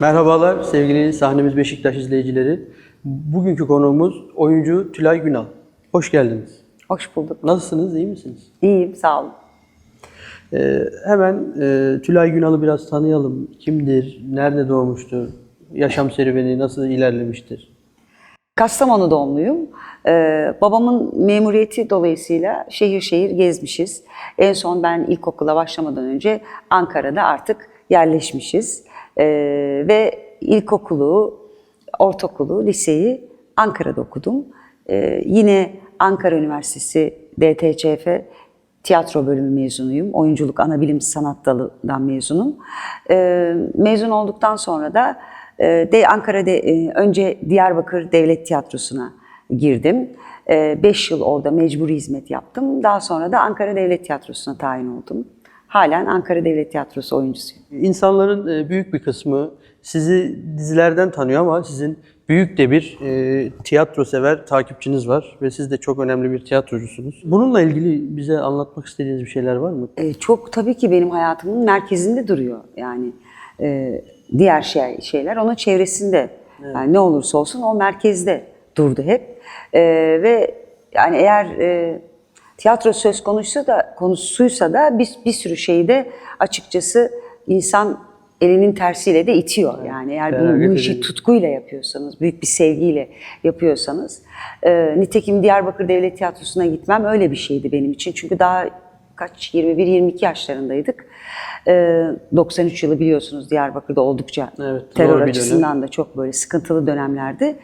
Merhabalar sevgili sahnemiz Beşiktaş izleyicileri. Bugünkü konuğumuz oyuncu Tülay Günal. Hoş geldiniz. Hoş bulduk. Nasılsınız, iyi misiniz? İyiyim, sağ olun. Ee, hemen e, Tülay Günal'ı biraz tanıyalım. Kimdir, nerede doğmuştur, yaşam serüveni nasıl ilerlemiştir? Kastamonu doğumluyum. Ee, babamın memuriyeti dolayısıyla şehir şehir gezmişiz. En son ben ilkokula başlamadan önce Ankara'da artık yerleşmişiz. Ee, ve ilkokulu, ortaokulu, liseyi Ankara'da okudum. Ee, yine Ankara Üniversitesi DTÇF tiyatro bölümü mezunuyum. Oyunculuk ana bilim sanat dalından mezunum. Ee, mezun olduktan sonra da e, de Ankara'da e, önce Diyarbakır Devlet Tiyatrosu'na girdim. 5 yıl orada mecburi hizmet yaptım. Daha sonra da Ankara Devlet Tiyatrosu'na tayin oldum. Halen Ankara Devlet Tiyatrosu oyuncusuyum. İnsanların e, büyük bir kısmı sizi dizilerden tanıyor ama sizin büyük de bir e, tiyatro sever takipçiniz var ve siz de çok önemli bir tiyatrocusunuz. Bununla ilgili bize anlatmak istediğiniz bir şeyler var mı? E, çok tabii ki benim hayatımın merkezinde duruyor. Yani e, diğer şey, şeyler onun çevresinde. Yani ne olursa olsun o merkezde durdu hep. E, ve yani eğer e, tiyatro söz konusuysa da konusuysa da bir, bir sürü şeyi de açıkçası insan elinin tersiyle de itiyor. Yani eğer bu, feragat bu işi tutkuyla yapıyorsanız, büyük bir sevgiyle yapıyorsanız. E, nitekim Diyarbakır Devlet Tiyatrosu'na gitmem öyle bir şeydi benim için. Çünkü daha kaç 21-22 yaşlarındaydık. E, 93 yılı biliyorsunuz Diyarbakır'da oldukça Evet, terör açısından da çok böyle sıkıntılı dönemlerdi.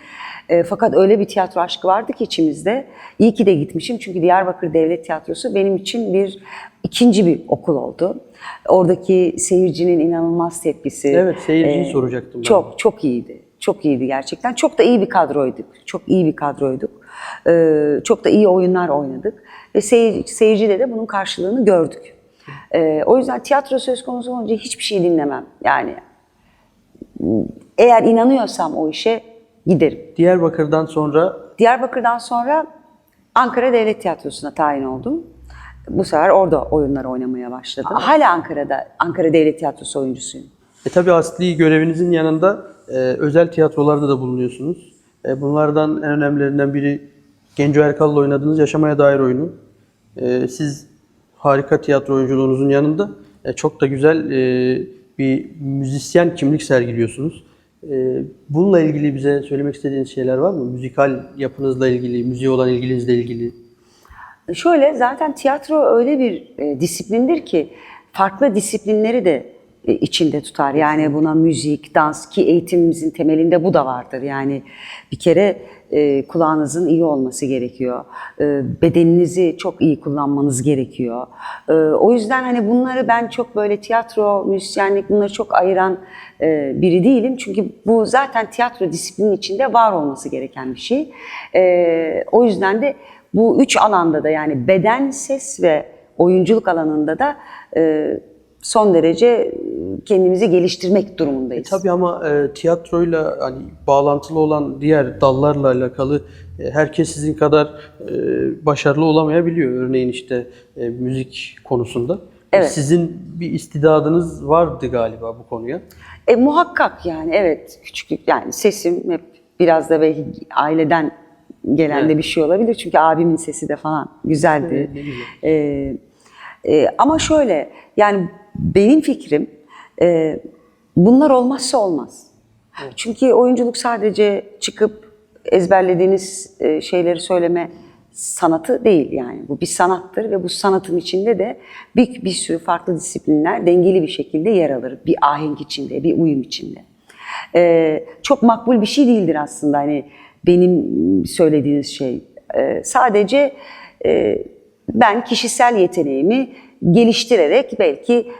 E, fakat öyle bir tiyatro aşkı vardı ki içimizde. İyi ki de gitmişim çünkü Diyarbakır Devlet Tiyatrosu benim için bir ikinci bir okul oldu. Oradaki seyircinin inanılmaz tepkisi. Evet, seyirciyi e, soracaktım ben. Çok çok iyiydi. Çok iyiydi gerçekten. Çok da iyi bir kadroyduk. Çok iyi bir kadroyduk. Ee, çok da iyi oyunlar oynadık. Ve seyirci, seyircide de bunun karşılığını gördük. Ee, o yüzden tiyatro söz konusu olunca hiçbir şey dinlemem. Yani eğer inanıyorsam o işe giderim. Diyarbakır'dan sonra Diyarbakır'dan sonra Ankara Devlet Tiyatrosu'na tayin oldum. Bu sefer orada oyunlar oynamaya başladım. Hala Ankara'da, Ankara Devlet Tiyatrosu oyuncusuyum. E tabi asli görevinizin yanında e, özel tiyatrolarda da bulunuyorsunuz. E, bunlardan en önemlilerinden biri Genco Erkal'la oynadığınız Yaşamaya Dair oyunu. E, siz harika tiyatro oyunculuğunuzun yanında e, çok da güzel e, bir müzisyen kimlik sergiliyorsunuz. Bununla ilgili bize söylemek istediğiniz şeyler var mı? Müzikal yapınızla ilgili, müziğe olan ilginizle ilgili. Şöyle zaten tiyatro öyle bir disiplindir ki farklı disiplinleri de içinde tutar. Yani buna müzik, dans ki eğitimimizin temelinde bu da vardır. Yani bir kere e, kulağınızın iyi olması gerekiyor. E, bedeninizi çok iyi kullanmanız gerekiyor. E, o yüzden hani bunları ben çok böyle tiyatro, müzisyenlik bunları çok ayıran e, biri değilim. Çünkü bu zaten tiyatro disiplinin içinde var olması gereken bir şey. E, o yüzden de bu üç alanda da yani beden, ses ve oyunculuk alanında da e, son derece e, kendimizi geliştirmek durumundayız. Tabii ama e, tiyatroyla hani bağlantılı olan diğer dallarla alakalı e, herkes sizin kadar e, başarılı olamayabiliyor. Örneğin işte e, müzik konusunda. Evet. Sizin bir istidadınız vardı galiba bu konuya. E, muhakkak yani evet küçüklük yani sesim hep biraz da belki aileden gelen de bir şey olabilir. Çünkü abimin sesi de falan güzeldi. Evet, ne güzel. E, e, ama şöyle yani benim fikrim e, bunlar olmazsa olmaz. Çünkü oyunculuk sadece çıkıp ezberlediğiniz e, şeyleri söyleme sanatı değil yani. Bu bir sanattır ve bu sanatın içinde de bir, bir sürü farklı disiplinler dengeli bir şekilde yer alır. Bir ahenk içinde, bir uyum içinde. Ee, çok makbul bir şey değildir aslında hani benim söylediğiniz şey. Ee, sadece e, ben kişisel yeteneğimi geliştirerek belki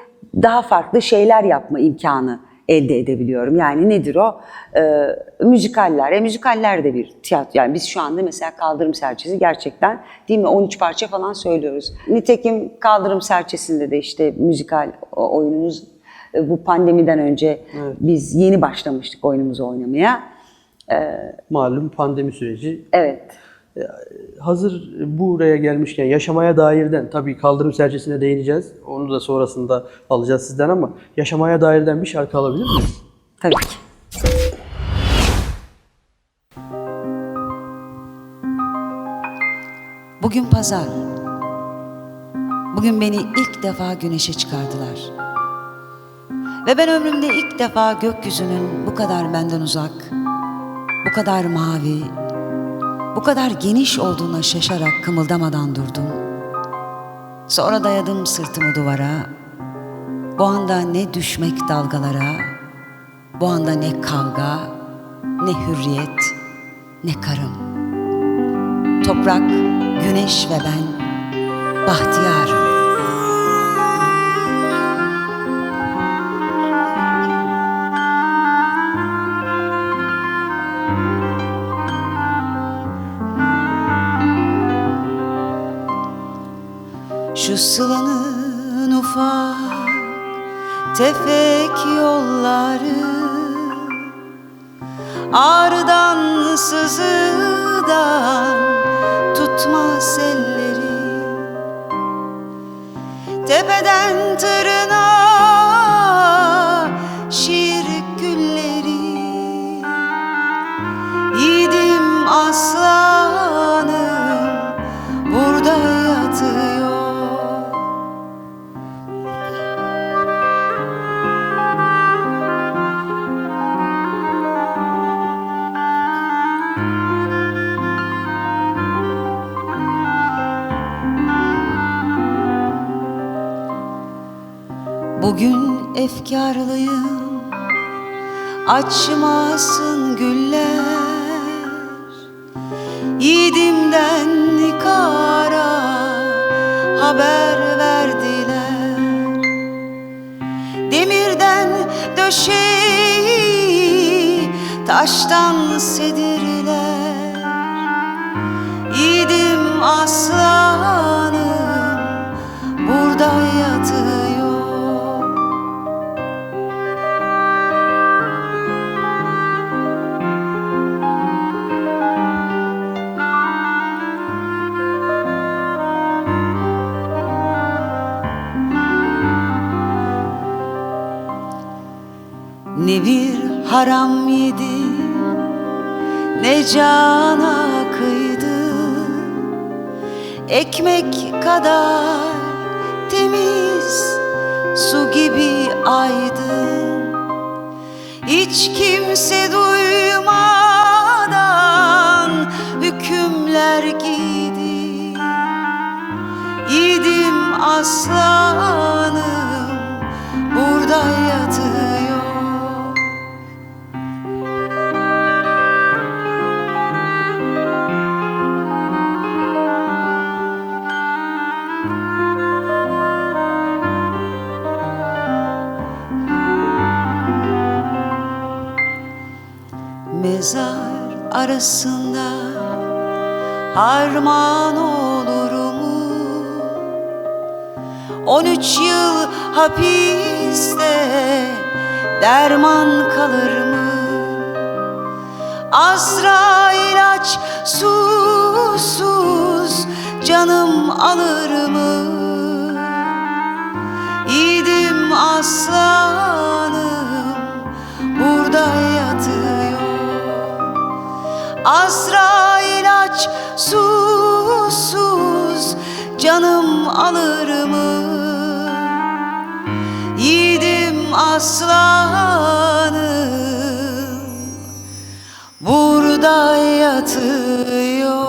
daha farklı şeyler yapma imkanı elde edebiliyorum. Yani nedir o? Ee, müzikaller. E, müzikaller de bir tiyatro. Yani biz şu anda mesela Kaldırım Serçesi gerçekten değil mi 13 parça falan söylüyoruz. Nitekim Kaldırım Serçesi'nde de işte müzikal oyunumuz e, bu pandemiden önce biz yeni başlamıştık oyunumuzu oynamaya. Malum pandemi süreci. Evet. Hazır buraya gelmişken yaşamaya dairden tabii kaldırım serçesine değineceğiz. Onu da sonrasında alacağız sizden ama yaşamaya dairden bir şarkı alabilir miyiz? Tabii ki. Bugün pazar. Bugün beni ilk defa güneşe çıkardılar. Ve ben ömrümde ilk defa gökyüzünün bu kadar benden uzak, bu kadar mavi, bu kadar geniş olduğuna şaşarak kımıldamadan durdum. Sonra dayadım sırtımı duvara. Bu anda ne düşmek dalgalara, bu anda ne kavga, ne hürriyet, ne karım. Toprak, güneş ve ben bahtiyarım. Şu sılanın ufak tefek yolları Ağrıdan sızıdan tutmaz elleri. Tepeden tırnağa Açmasın güller. Yiğidimden kara haber verdiler. Demirden döşeyi taştan sedirler. Yiğidim aslanım Ne bir haram yedi Ne cana kıydı. Ekmek kadar temiz Su gibi aydın Hiç kimse duymadan Hükümler giydi. Yiğidim aslanım arasında harman olur mu? 13 yıl hapiste derman kalır mı? Azrail aç susuz canım alır mı? Yiğidim aslanım aslanım burada yatıyor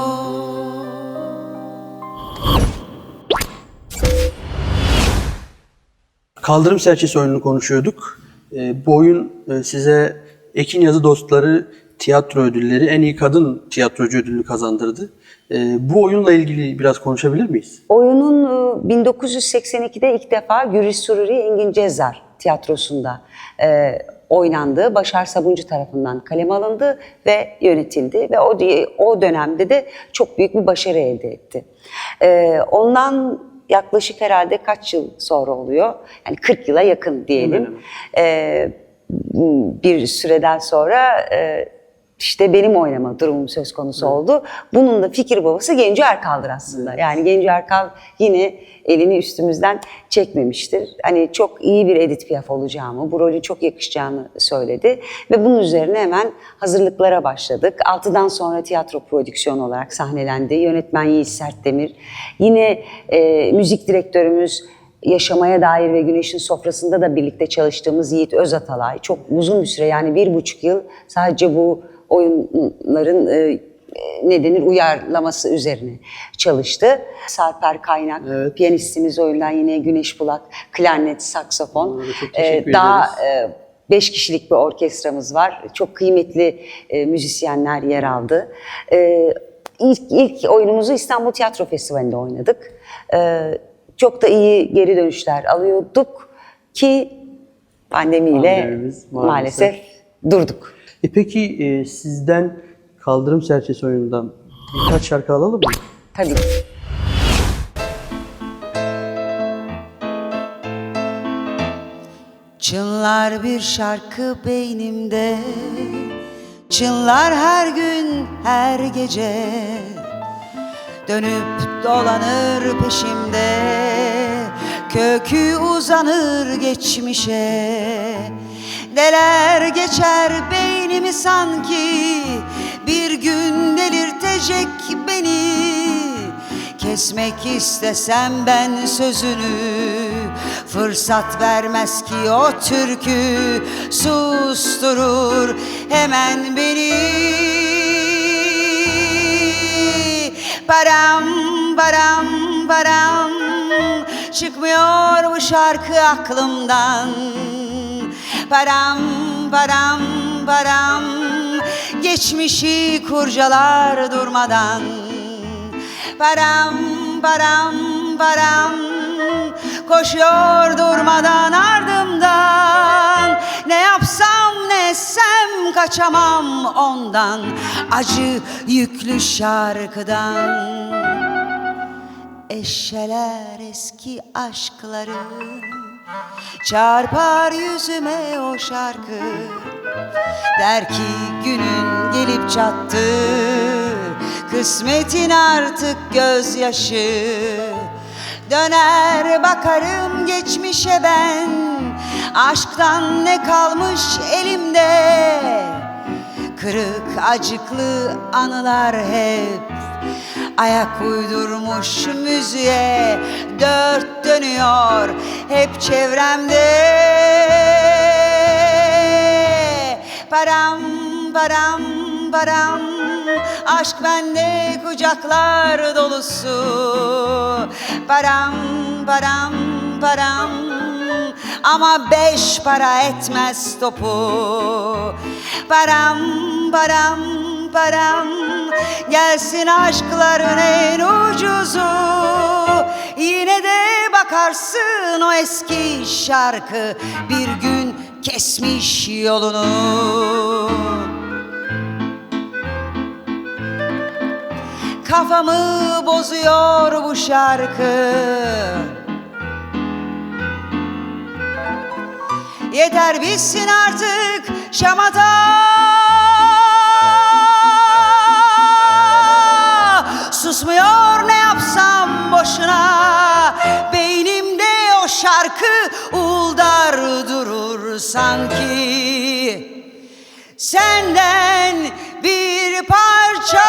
Kaldırım serçesi oyununu konuşuyorduk. Ee, bu oyun e, size Ekin Yazı Dostları tiyatro ödülleri, en iyi kadın tiyatrocu ödülünü kazandırdı. Ee, bu oyunla ilgili biraz konuşabilir miyiz? Oyunun e, 1982'de ilk defa Güris Sururi Engin Cezar tiyatrosunda e, oynandı. Başar Sabuncu tarafından kaleme alındı ve yönetildi ve o o dönemde de çok büyük bir başarı elde etti. E, ondan yaklaşık herhalde kaç yıl sonra oluyor? Yani 40 yıla yakın diyelim. E, bir süreden sonra e, işte benim oynama durumum söz konusu oldu. Bunun da fikir babası Genco Erkal'dır aslında. Yani Genco Erkal yine elini üstümüzden çekmemiştir. Hani çok iyi bir Edith Piaf olacağımı, bu rolü çok yakışacağını söyledi. Ve bunun üzerine hemen hazırlıklara başladık. Altıdan sonra tiyatro prodüksiyonu olarak sahnelendi. Yönetmen Yiğit Sertdemir. Yine e, müzik direktörümüz Yaşamaya Dair ve Güneşin Sofrasında da birlikte çalıştığımız Yiğit Özatalay. Çok uzun bir süre yani bir buçuk yıl sadece bu oyunların e, ne denir uyarlaması üzerine çalıştı. Sarper Kaynak, Evet. piyanistimiz oyundan yine Güneş Bulak, klarnet, saksafon. Teşekkür daha e, beş kişilik bir orkestramız var. Çok kıymetli e, müzisyenler yer aldı. E, ilk, ilk oyunumuzu İstanbul Tiyatro Festivali'nde oynadık. E, çok da iyi geri dönüşler alıyorduk ki pandemiyle Pandemimiz maalesef. maalesef. durduk. E peki e, sizden Kaldırım Serçesi oyunundan birkaç şarkı alalım mı? Tabii. Çınlar bir şarkı beynimde Çınlar her gün her gece Dönüp dolanır peşimde Kökü uzanır geçmişe Neler geçer beynimi sanki Bir gün delirtecek beni. Kesmek istesem ben sözünü Fırsat vermez ki o türkü. Susturur hemen beni. Baram baram baram Çıkmıyor bu şarkı aklımdan. Baram baram baram. Geçmişi kurcalar durmadan. Baram baram baram. Koşuyor durmadan ardımdan. Ne yapsam ne etsem kaçamam ondan. Acı yüklü şarkıdan. Eşeler eski aşkları Çarpar yüzüme o şarkı. Der ki günün gelip çattı. Kısmetin artık gözyaşı. Döner bakarım geçmişe ben. Aşktan ne kalmış elimde? Kırık acıklı anılar hep Ayak uydurmuş müziğe Dört dönüyor hep çevremde. Param param param Aşk bende kucaklar dolusu. Param param param Ama beş para etmez topu. Param param param. Gelsin aşkların en ucuzu. Yine de bakarsın o eski şarkı. Bir gün kesmiş yolunu. Kafamı bozuyor bu şarkı. Yeter bitsin artık şamata Susmuyor ne yapsam boşuna. Beynimde o şarkı uğuldar durur sanki. Senden bir parça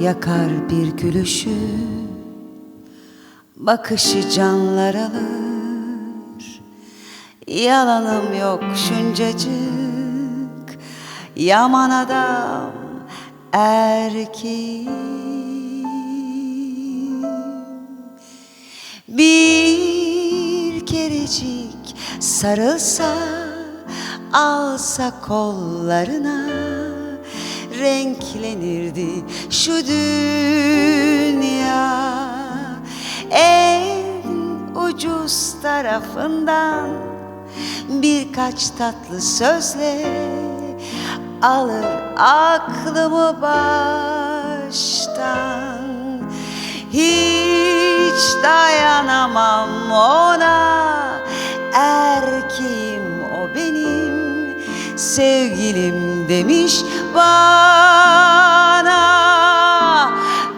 yakar bir gülüşü Bakışı canlar alır. Yalanım yok şuncacık Yaman adam erkeğim. Bir kerecik sarılsa Alsa kollarına renklenirdi şu dünya. En ucuz tarafından birkaç tatlı sözle alır aklımı baştan. Hiç dayanamam ona Erkeğim o benim Sevgilim demiş bana.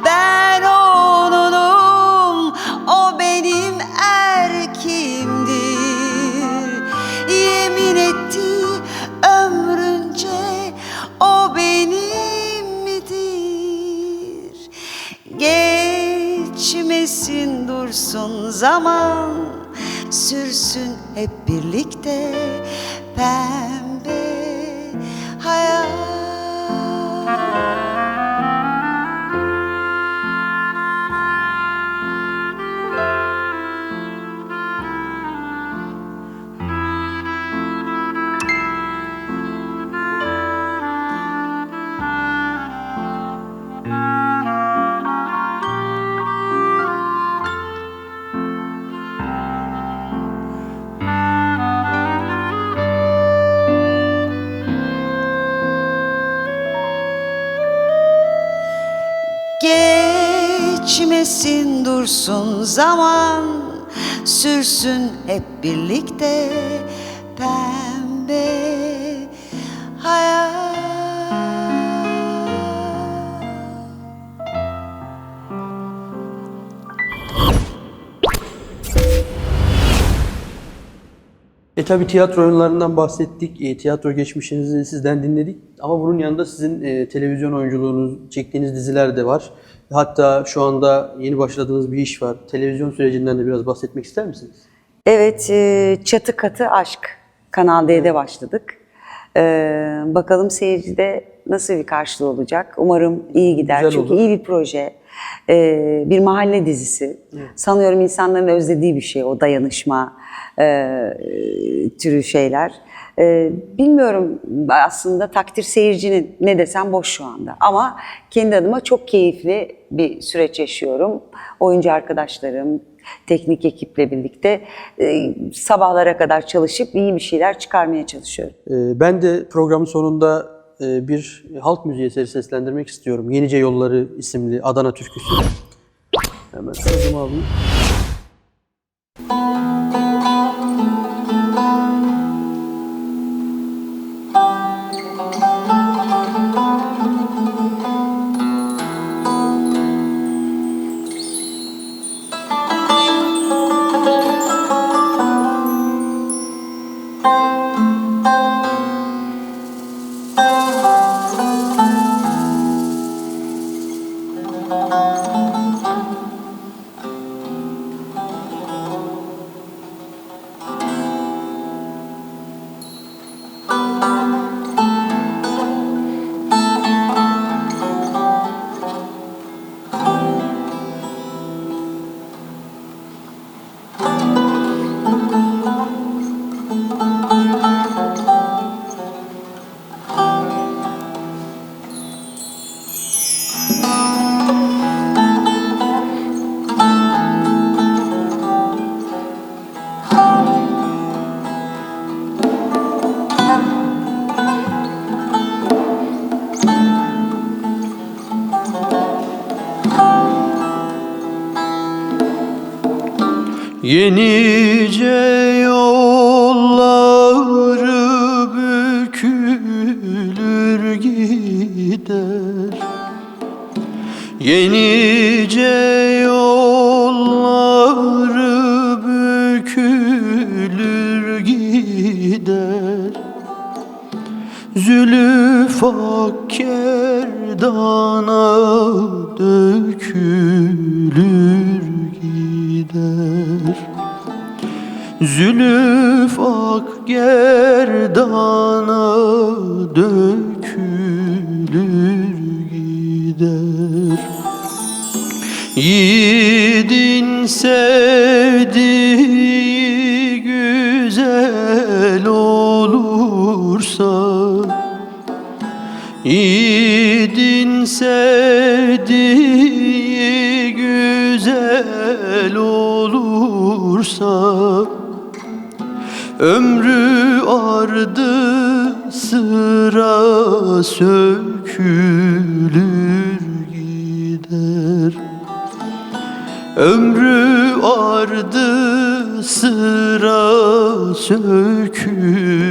Ben onunum O benim erkeğimdir Yemin etti ömrünce O benim midir Geçmesin dursun zaman Sürsün hep birlikte. Pembe dursun zaman Sürsün hep birlikte E tabi tiyatro oyunlarından bahsettik. E, tiyatro geçmişinizi sizden dinledik. Ama bunun yanında sizin e, televizyon oyunculuğunuz, çektiğiniz diziler de var. Hatta şu anda yeni başladığınız bir iş var. Televizyon sürecinden de biraz bahsetmek ister misiniz? Evet, e, Çatı Katı Aşk Kanal D'de başladık. E, bakalım seyircide nasıl bir karşılığı olacak. Umarım iyi gider. Güzel Çünkü olur. iyi bir proje. E, bir mahalle dizisi. Sanıyorum insanların özlediği bir şey o dayanışma e, türü şeyler. E, bilmiyorum aslında takdir seyircinin ne desem boş şu anda. Ama kendi adıma çok keyifli bir süreç yaşıyorum. Oyuncu arkadaşlarım, teknik ekiple birlikte e, sabahlara kadar çalışıp iyi bir şeyler çıkarmaya çalışıyorum. E, ben de programın sonunda e, bir halk müziği eseri seslendirmek istiyorum. Yenice Yolları isimli Adana türküsü. Hemen sözümü alayım. Yenice olursa Yiğidin sevdiği güzel olursa Ömrü ardı sıra sökülür gider. Ömrü ardı sıra sökülür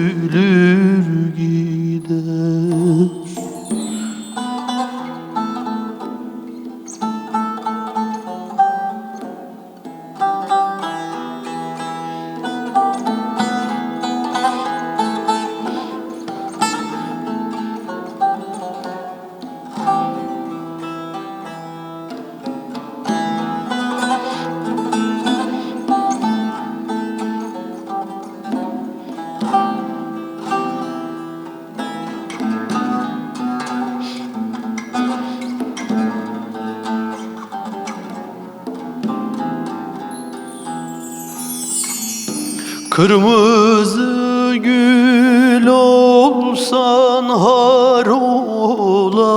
Kırmızı gül olsan har olamazsın.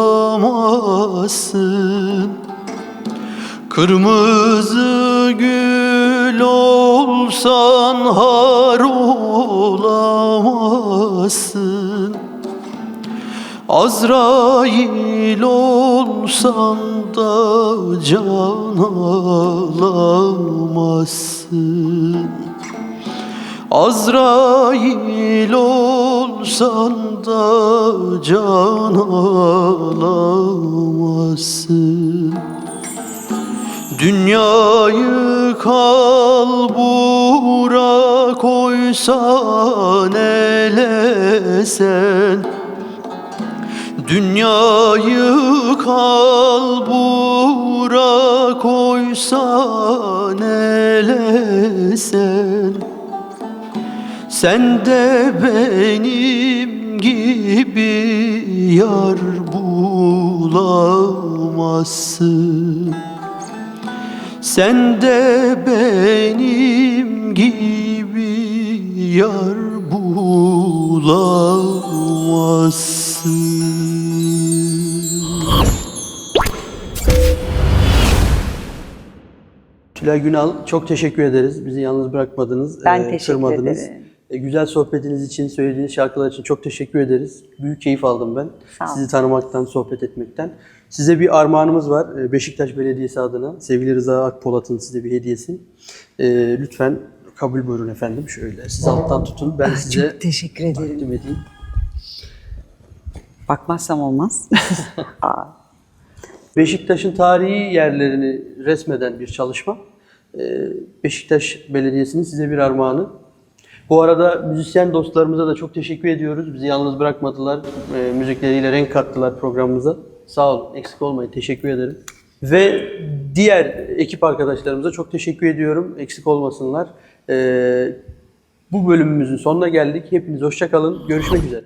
Kırmızı gül olsan har olamazsın. Azrail olsan da can alamazsın Azrail olsan da can alamazsın. Dünyayı kalbura koysan elesen. Dünyayı kalbura koysan elesen sen de benim gibi yar bulamazsın Sen de benim gibi yar bulamazsın Tülay Günal çok teşekkür ederiz. Bizi yalnız bırakmadınız. Ben e, teşekkür kırmadınız. ederim. E, Güzel sohbetiniz için, söylediğiniz şarkılar için çok teşekkür ederiz. Büyük keyif aldım ben. Sizi tanımaktan, sohbet etmekten. Size bir armağanımız var. E, Beşiktaş Belediyesi adına. Sevgili Rıza Akpolat'ın size bir hediyesi. E, lütfen kabul buyurun efendim. Şöyle siz alttan tutun. Ben size Ah, Çok teşekkür ederim. takdim edeyim. Bakmazsam olmaz. Aa, Beşiktaş'ın tarihi yerlerini resmeden bir çalışma. Ee, Beşiktaş Belediyesi'nin size bir armağanı. Bu arada müzisyen dostlarımıza da çok teşekkür ediyoruz. Bizi yalnız bırakmadılar. Ee, müzikleriyle renk kattılar programımıza. Sağ olun, eksik olmayın. Teşekkür ederim. Ve diğer ekip arkadaşlarımıza çok teşekkür ediyorum. Eksik olmasınlar. Ee, bu bölümümüzün sonuna geldik. Hepiniz hoşça kalın. Görüşmek üzere.